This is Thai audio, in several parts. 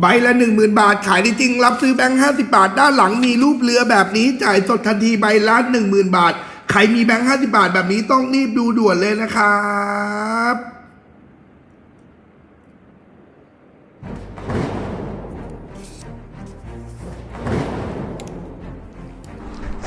ใบละหนึ่งหมื่นบาท ขายได้จริง รับซื้อแบงค์ห้าสิบาท ด้านหลังมีรูปเรือแบบนี้ จ่ายสดทันทีใบละหนึ่งหมื่นบาท ใครมีแบงค์ห้าสิบาทแบบนี้ต้องรีบดูด่วนเลยนะครับ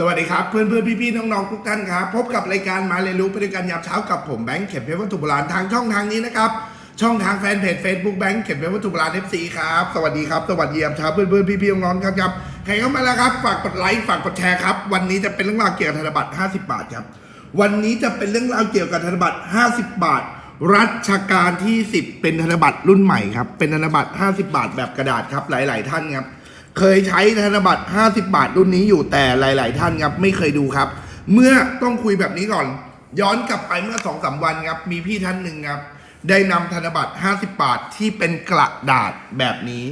สวัสดีครับ เพื่อนเพื่อนพี่พี่ๆน้องๆทุกท่านครับ พบกับรายการมาเรียนรู้ไปด้วยกันยามเช้ากับผมแบงค์เข็มเพชรวัตถุโบราณทางช่องทางนี้นะครับ ช่องทางแฟนเพจ Facebook แบงค์เข็มเพชรวัตถุโบราณ FC ครับสวัสดีครับสวัสดียามเช้าเพื่อนเพื่อนพี่พี่ๆน้องๆครับครับใครเข้ามาแล้วครับฝากกดไลค์ฝากกดแชร์ครับวันนี้จะเป็นเรื่องราวเกี่ยวกับธนบัตร 50 บาทครับวันนี้จะเป็นเรื่องราวเกี่ยวกับธนบัตร 50 บาท รัชกาลที่ 10 เป็นธนบัตรรุ่นใหม่ครับเป็นธนบัตร 50 บาทแบบกระดาษครับหลาย ๆ ท่านครับ เคยใช้ธนบัตร 50 บาทรุ่นนี้อยู่แต่หลาย ๆ ท่านครับไม่เคยดูครับ เมื่อต้องคุยแบบนี้ก่อน ย้อนกลับไปเมื่อ2อสาวันครับ มีพี่ท่านหนึ่งครับ ได้นำธนบัตร 50 บาทที่เป็นกระดาษแบบนี้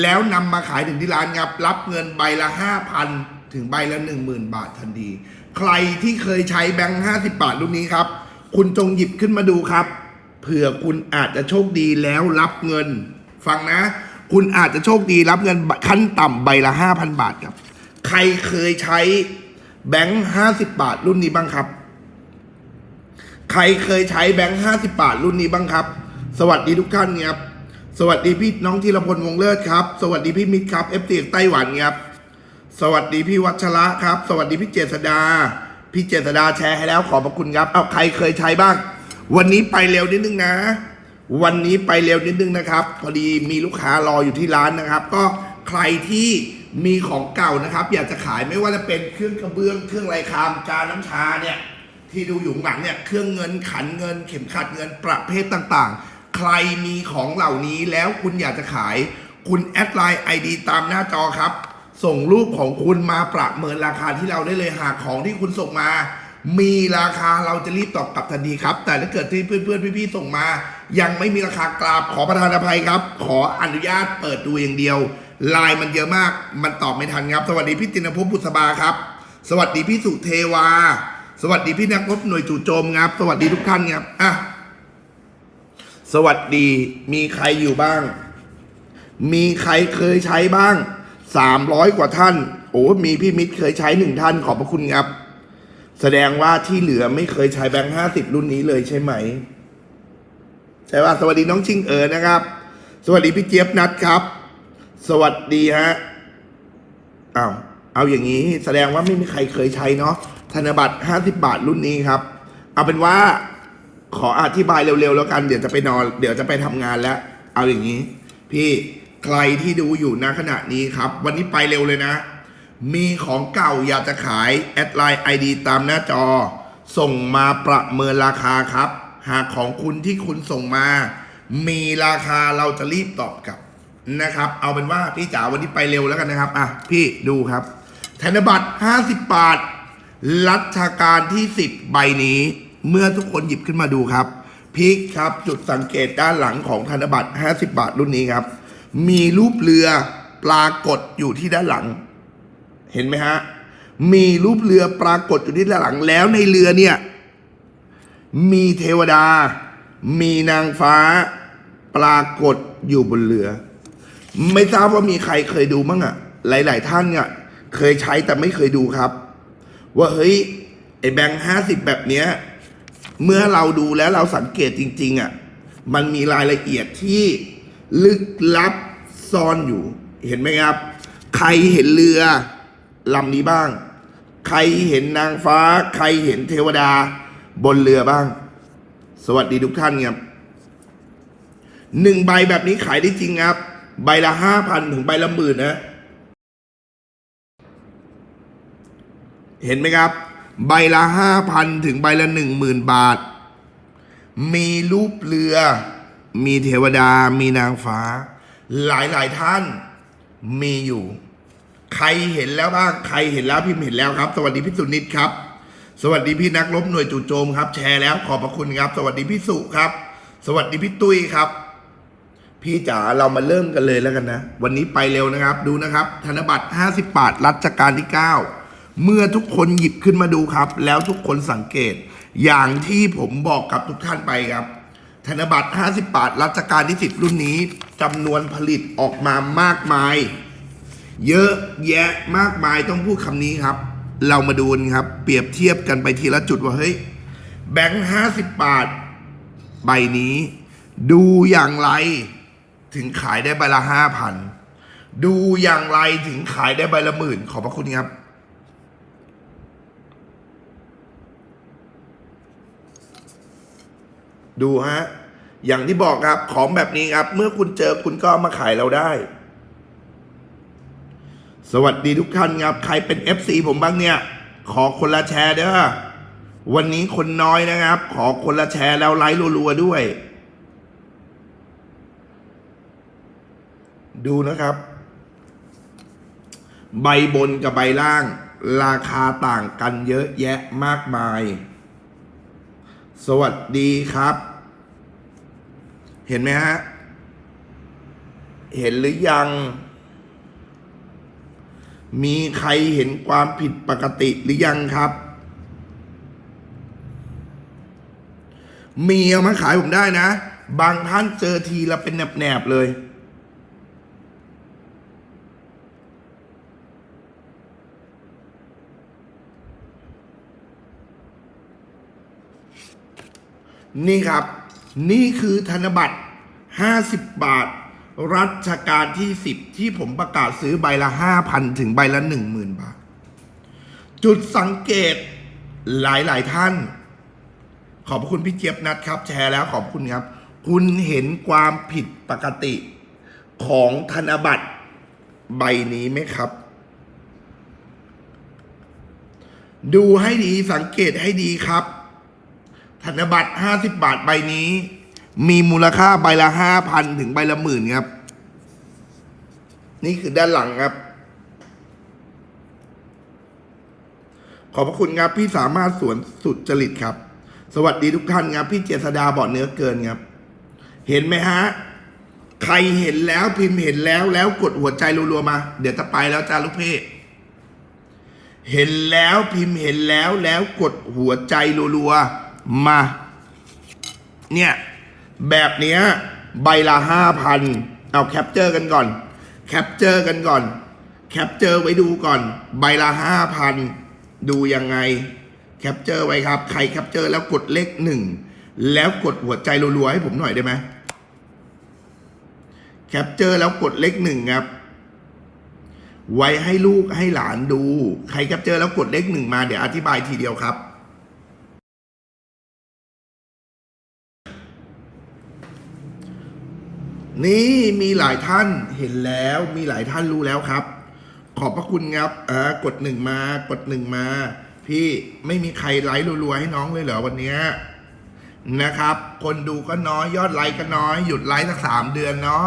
แล้วนำมาขายถึงที่ร้านครับ รับเงินใบละ 5,000 ถึงใบละ 10,000 บาททันที ใครที่เคยใช้แบงค์ 50 บาทรุ่นนี้ครับ คุณจงหยิบขึ้นมาดูครับ เผื่อคุณอาจจะโชคดีแล้วรับเงิน ฟังนะ คุณอาจจะโชคดีรับเงินขั้นต่ำใบละ5,000บาทครับ ใครเคยใช้แบงค์50บาทรุ่นนี้บ้างครับ ใครเคยใช้แบงค์50บาทรุ่นนี้บ้างครับ สวัสดีทุกท่านครับ สวัสดีพี่น้องธีรพลวงเลิศครับ สวัสดีพี่มิตรครับเอฟซีไต้หวันครับ สวัสดีพี่วัชระครับ สวัสดีพี่เจษดา พี่เจษดาแชร์ให้แล้วขอบพระคุณครับ เอาใครเคยใช้บ้าง วันนี้ไปเร็วนิดนึงนะ วันนี้ไปเร็วนิดนึงนะครับ พอดีมีลูกค้ารออยู่ที่ร้านนะครับ ก็ใครที่มีของเก่านะครับ อยากจะขายไม่ว่าจะเป็นเครื่องกระเบื้องเครื่องไรคามจานน้ำชาเนี่ยที่ดูอยู่งหลังเนี่ยเครื่องเงินขันเงิน เข็มขัดเงินประเภทต่างๆ ใครมีของเหล่านี้แล้วคุณอยากจะขาย คุณแอดไลน์ไอดีตามหน้าจอครับ ส่งรูปของคุณมาประเมินราคาที่เราได้เลยหากของที่คุณส่งมา มีราคาเราจะรีบตอบกลับทันทีครับ แต่ถ้าเกิดที่เพื่อนๆพี่ๆส่งมา ยังไม่มีราคากราบขอประทานอภัยครับ ขออนุญาตเปิดดูอย่างเดียวไลน์มันเยอะมาก มันตอบไม่ทันครับ สวัสดีพี่ตินภพบุษบาครับ สวัสดีพี่สุเทวา สวัสดีพี่นักรบหน่วยจู่โจมครับ สวัสดีทุกท่านครับอะสวัสดีมีใครอยู่บ้าง มีใครเคยใช้บ้างสามร้อยกว่าท่าน โอ้มีพี่มิตรเคยใช้หนึ่งท่านขอบพระคุณครับ แสดงว่าที่เหลือไม่เคยใช้แบงค์ห้าสิบรุ่นนี้เลยใช่ไหม ช่ว่าสวัสดีน้องชิงเอ๋อนะครับ สวัสดีพี่เจี๊ยบนัดครับ สวัสดีฮะอ้าวเอาอย่างนี้แสดงว่าไม่มีใครเคยใช้เนาะธนบัตรห้าสิบาทรุ่นนี้ครับ เอาเป็นว่าขออธิบายเร็วๆแล้วกันเดี๋ยวจะไปนอน เดี๋ยวจะไปทำงานแล้ว เอาอย่างนี้ พี่ใครที่ดูอยู่ณขณะนี้ครับ วันนี้ไปเร็วเลยนะ มีของเก่าอยากจะขายแอดไลน์ไอดีตามหน้าจอ ส่งมาประเมินราคาครับ หากของคุณที่คุณส่งมา มีราคาเราจะรีบตอบกลับนะครับ เอาเป็นว่าพี่จ๋าวันนี้ไปเร็วแล้วกันนะครับอะพี่ดูครับธนบัตร 50 บาท รัชกาลที่ 10 ใบนี้ เมื่อทุกคนหยิบขึ้นมาดูครับพิกครับจุดสังเกตด้านหลังของธนบัตร 50 บาทรุ่นนี้ครับ มีรูปเรือปรากฏอยู่ที่ด้านหลัง เห็นไหมฮะ มีรูปเรือปรากฏอยู่ที่ด้านหลังแล้วในเรือเนี่ย มีเทวดา มีนางฟ้า ปรากฏอยู่บนเรือ ไม่ทราบว่ามีใครเคยดูมั้งอะ่ะหลาย ๆ ท่านเนี่ยเคยใช้แต่ไม่เคยดูครับ ว่าเฮ้ยไอแบงค์ห้าสิบแบบเนี้ยเมื่อเราดูแล้วเราสังเกตจริง ๆอะมันมีรายละเอียดที่ลึกลับซ่อนอยู่ เห็นไหมครับ ใครเห็นเรือลำนี้บ้าง ใครเห็นนางฟ้า ใครเห็นเทวดา บนเรือบ้าง สวัสดีทุกท่านครับหนึ่งใบแบบนี้ขายได้จริงครับ ใบละห้าพันถึงใบละหมื่นนะ เห็นไหมครับ ใบละห้าพันถึงใบละหนึ่งหมื่นบาท มีรูปเรือ มีเทวดา มีนางฟ้า หลายหลายท่านมีอยู่ ใครเห็นแล้วบ้าง ใครเห็นแล้วพิมพ์เห็นแล้วครับ สวัสดีพี่สุนิตครับ สวัสดีพี่นักรบหน่วยจู่โจมครับ แชร์แล้วขอบพระคุณครับ สวัสดีพี่สุครับ สวัสดีพี่ตุ้ยครับ พี่จ๋าเรามาเริ่มกันเลยแล้วกันนะ วันนี้ไปเร็วนะครับ ดูนะครับ ธนบัตร 50 บาทรัชกาลที่ 9 เมื่อทุกคนหยิบขึ้นมาดูครับ แล้วทุกคนสังเกต อย่างที่ผมบอกกับทุกท่านไปครับ ธนบัตร 50 บาทรัชกาลที่ 10 รุ่นนี้จำนวนผลิตออกมามากมาย เยอะแยะมากมายต้องพูดคำนี้ครับ เรามาดูนครับ เปรียบเทียบกันไปทีละจุดว่าเฮ้ยแบงค์ห้าสิบบาท ใบนี้ ดูอย่างไร ถึงขายได้ใบละห้าพันดูอย่างไรถึงขายได้ใบละหมื่น ขอบพระคุณครับ ดูฮะ อย่างที่บอกครับ ของแบบนี้ครับ เมื่อคุณเจอคุณก็มาขายเราได้ สวัสดีทุกท่านครับ ใครเป็น FC ผมบ้างเนี่ย ขอคนละแชร์เด้อวันนี้คนน้อยนะครับ ขอคนละแชร์แล้วไลค์รัวๆด้วย ดูนะครับ ใบบนกับใบล่าง ราคาต่างกันเยอะแยะมากมาย สวัสดีครับ เห็นไหมฮะ เห็นหรือยัง มีใครเห็นความผิดปกติหรือยังครับ มีเอามาขายผมได้นะ บางท่านเจอทีละเป็นแหนบๆเลย นี่ครับ นี่คือธนบัตร 50 บาท รัชกาลที่10ที่ผมประกาศซื้อใบละ5,000ถึงใบละ10,000บาท จุดสังเกตหลายๆท่าน ขอบคุณพี่เจี๊ยบนัดครับ แชร์แล้วขอบคุณครับ คุณเห็นความผิดปกติของธนบัตรใบนี้ไหมครับ ดูให้ดีสังเกตให้ดีครับ ธนบัตร50บาทใบนี้ มีมูลค่าใบละ5,000ถึงใบละหมื่นครับ นี่คือด้านหลังครับ ขอบพระคุณครับ พี่สามารถสวนสุดจริตครับ สวัสดีทุกท่านครับ พี่เจษดาบอกเนื้อเกินครับ เห็นไหมฮะ ใครเห็นแล้วพิมพ์เห็นแล้วแล้วกดหัวใจรัวๆมา เดี๋ยวจะไปแล้วจ้าลูกเพ่เห็นแล้วพิมพ์เห็นแล้วแล้วกดหัวใจรัวๆมา เนี่ย แบบเนี้ยใบละห้าพันเอาแคปเจอร์กันก่อน แคปเจอร์กันก่อน แคปเจอร์ไว้ดูก่อน ใบละห้าพันดูยังไง แคปเจอร์ไว้ครับ ใครแคปเจอร์แล้วกดเลขหนึ่งแล้วกดหัวใจรัวๆให้ผมหน่อยได้ไหมแคปเจอร์แล้วกดเลขหนึ่งครับ ไว้ให้ลูกให้หลานดู ใครแคปเจอร์แล้วกดเลขหนึ่งมาเดี๋ยวอธิบายทีเดียวครับ นี่มีหลายท่านเห็นแล้วมีหลายท่านรู้แล้วครับ ขอบพระคุณครับเออกดหนึ่งมากดหนึ่งมา พี่ไม่มีใครไลค์รัวๆให้น้องเลยเหรอวันนี้นะครับ คนดูก็น้อยยอดไลค์ก็น้อย หยุดไลค์สักสามเดือนเนาะ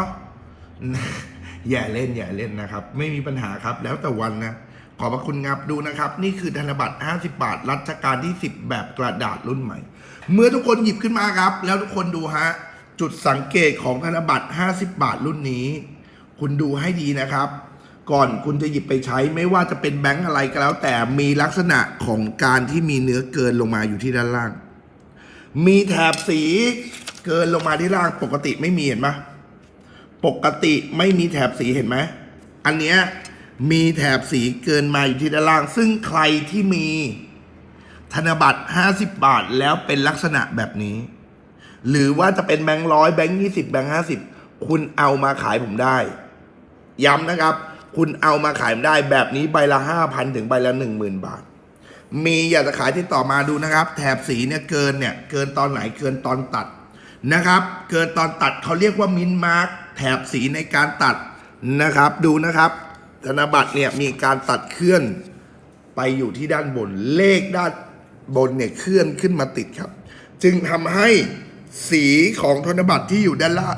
อย่าเล่นอย่าเล่นนะครับ ไม่มีปัญหาครับแล้วแต่วันนะขอบพระคุณครับดูนะครับ นี่คือธนบัตร 50 บาท รัชกาลที่ 10 แบบกระดาษรุ่นใหม่ เมื่อทุกคนหยิบขึ้นมาครับ แล้วทุกคนดูฮะ จุดสังเกตของธนบัตร 50 บาทรุ่นนี้ คุณดูให้ดีนะครับ ก่อนคุณจะหยิบไปใช้ไม่ว่าจะเป็นแบงค์อะไรก็แล้ว แต่มีลักษณะของการที่มีเนื้อเกินลงมาอยู่ที่ด้านล่าง มีแถบสีเกินลงมาที่ล่างปกติไม่มีเห็นไหมปกติไม่มีแถบสีเห็นไหมอันเนี้ยมีแถบสีเกินมาอยู่ที่ด้านล่าง ซึ่งใครที่มีธนบัตร 50 บาทแล้วเป็นลักษณะแบบนี้ หรือว่าจะเป็นแบงค์ร้อยแบงค์ยี่สิบแบงค์ห้าสิบคุณเอามาขายผมได้ ย้ำนะครับ คุณเอามาขายผมได้แบบนี้ใบละห้าพันถึงใบละหนึ่งหมื่นบาท มีอยากจะขายที่ต่อมาดูนะครับ แถบสีเนี่ยเกินเนี่ยเกินตอนไหนเกินตอนตัดนะครับ เกินตอนตัดเขาเรียกว่ามินมาร์กแถบสีในการตัดนะครับ ดูนะครับ ธนบัตรเนี่ยมีการตัดเคลื่อนไปอยู่ที่ด้านบนเลขด้านบนเนี่ยเคลื่อนขึ้นมาติดครับ จึงทำให้ สีของธนบัตรที่อยู่ด้านล่าง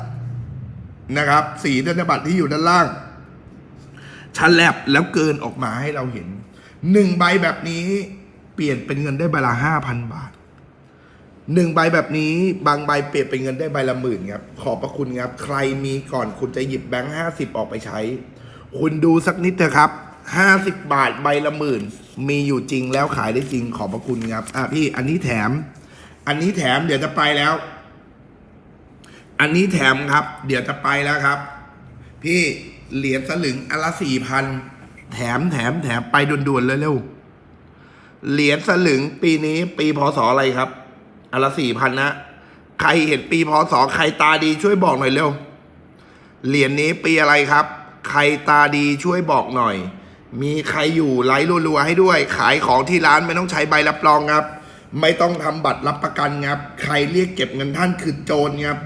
นะครับ สีธนบัตรที่อยู่ด้านล่างฉลับแล้วเกินออกมาให้เราเห็นหนึ่งใบแบบนี้เปลี่ยนเป็นเงินได้ใบละห้าพันบาทหนึ่งใบแบบนี้บางใบเปลี่ยนเป็นเงินได้ใบละหมื่นครับขอบพระคุณครับ ใครมีก่อนคุณจะหยิบแบงค์ห้าสิบออกไปใช้ คุณดูสักนิดเถอะครับห้าสิบบาทใบละหมื่น มีอยู่จริงแล้วขายได้จริงขอบพระคุณครับอะพี่อันนี้แถม อันนี้แถมเดี๋ยวจะไปแล้ว อันนี้แถมครับ เดี๋ยวจะไปแล้วครับ พี่เหรียญสลึงอนละสี่พันแถมแถมแถมไปด่วนๆเลยเร็วเหรียญสลึงปีนี้ปีพศอะไรครับอนละสี่พันนะใครเห็นปีพศใครตาดีช่วยบอกหน่อยเร็วเหรียญนี้ปีอะไรครับ ใครตาดีช่วยบอกหน่อย มีใครอยู่ไลฟ์รัวๆให้ด้วย ขายของที่ร้านไม่ต้องใช้ใบรับรองครับ ไม่ต้องทำบัตรรับประกันครับ ใครเรียกเก็บเงินท่านคือโจรครับ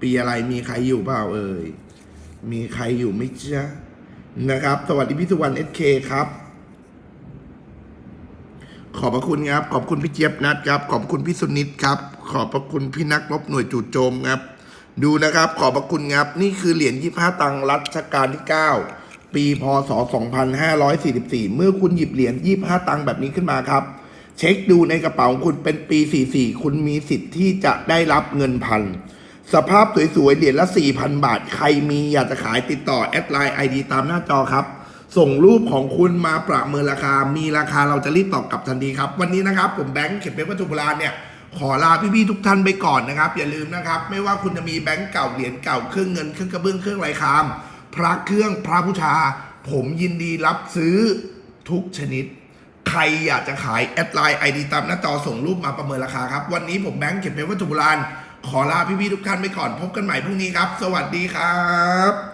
ปีอะไรมีใครอยู่เปล่าเอ่ย มีใครอยู่ไหมจ๊ะนะครับ สวัสดีพี่สุวรรณเอสเคครับ ขอบพระคุณครับ ขอบคุณพี่เจี๊ยบนัดครับ ขอบคุณพี่สุนิตครับ ขอบพระคุณพี่นักรบหน่วยจู่โจมครับ ดูนะครับ ขอบพระคุณครับ นี่คือเหรียญ25ตังรัชกาลที่ 9 ปีพศ 2544 เมื่อคุณหยิบเหรียญ25ตังแบบนี้ขึ้นมาครับ เช็คดูในกระเป๋าของคุณเป็นปี 44 คุณมีสิทธิ์ที่จะได้รับเงินพัน สภาพสวยๆ เหรียญละ 4,000 บาท ใครมีอยากจะขายติดต่อ แอดไลน์ไอดีตามหน้าจอครับ ส่งรูปของคุณมาประเมินราคา มีราคาเราจะรีบตอบกลับทันทีครับ วันนี้นะครับ ผมแบงค์เข็มเพชรวัตถุโบราณเนี่ย ขอลาพี่ๆทุกท่านไปก่อนนะครับ อย่าลืมนะครับ ไม่ว่าคุณจะมีแบงค์เก่าเหรียญเก่าเครื่องเงินเครื่องกระเบื้องเครื่องไรคาม พระเครื่องพระบูชา ผมยินดีรับซื้อทุกชนิดใครอยากจะขายแอดไลน์ไอดีตามหน้าจอส่งรูปมาประเมินราคาครับ วันนี้ผมแบงค์เก็บเป็นวัตถุโบราณ ขอลาพี่ๆทุกท่านไปก่อนพบกันใหม่พรุ่งนี้ครับ สวัสดีครับ